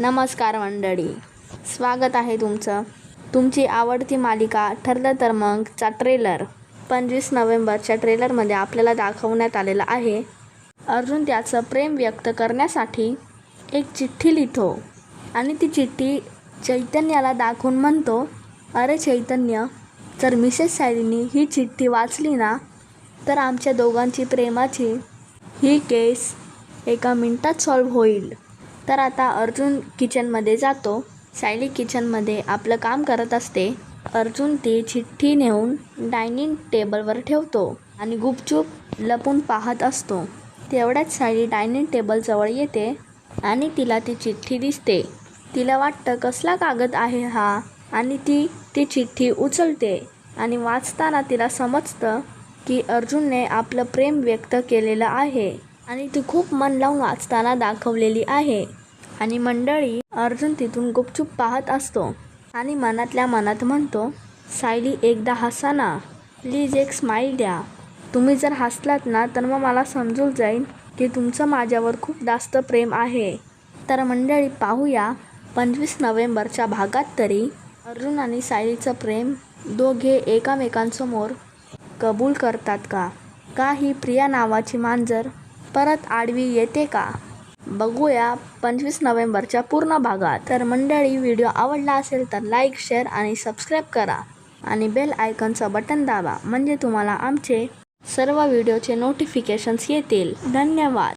नमस्कार मंडळी. स्वागत आहे तुमचं. तुमची आवडती मालिका ठरलं तर मगचा ट्रेलर पंचवीस नोव्हेंबरच्या ट्रेलरमध्ये आपल्याला दाखवण्यात आलेलं आहे. अर्जुन त्याचं प्रेम व्यक्त करण्यासाठी एक चिठ्ठी लिहितो. आणि ती चिठ्ठी चैतन्याला दाखवून म्हणतो अरे चैतन्य जर मिसेस सायलीनी ही चिठ्ठी वाचली ना तर आमच्या दोघांची प्रेमाची ही केस एका मिनटात सॉल्व्ह होईल. तर आता अर्जुन किचनमध्ये जातो. सायली किचनमध्ये आपलं काम करत असते. अर्जुन ती चिठ्ठी नेऊन डायनिंग टेबलवर ठेवतो आणि गुपचूप लपून पाहत असतो. तेवढ्याच सायली डायनिंग टेबलजवळ येते आणि तिला ती चिठ्ठी दिसते. तिला वाटतं कसला कागद आहे हा? आणि ती ती चिठ्ठी उचलते आणि वाचताना तिला समजतं की अर्जुनने आपलं प्रेम व्यक्त केलेलं आहे. आणि ती खूप मन लावून वाचताना दाखवलेली आहे. आणि मंडळी अर्जुन तिथून गुपचूप पाहत असतो आणि मनातल्या मनात म्हणतो सायली एकदा हसा ना. प्लीज एक स्माईल द्या. तुम्ही जर हसलात ना तर मग मला समजून जाईल की तुमचं माझ्यावर खूप जास्त प्रेम आहे. तर मंडळी पाहूया पंचवीस नोव्हेंबरच्या भागात तरी अर्जुन आणि सायलीचं प्रेम दोघे एकामेकांसमोर कबूल करतात का? का ही प्रिया नावाची मांजर परत आडवी येते का? बघूया पंचवीस नोव्हेंबरच्या पूर्ण भागात. तर मंडळी व्हिडिओ आवडला असेल तर लाईक शेअर आणि सबस्क्राईब करा आणि बेल आयकॉनचं बटन दाबा म्हणजे तुम्हाला आमचे सर्व व्हिडिओचे नोटिफिकेशन्स येतील. धन्यवाद!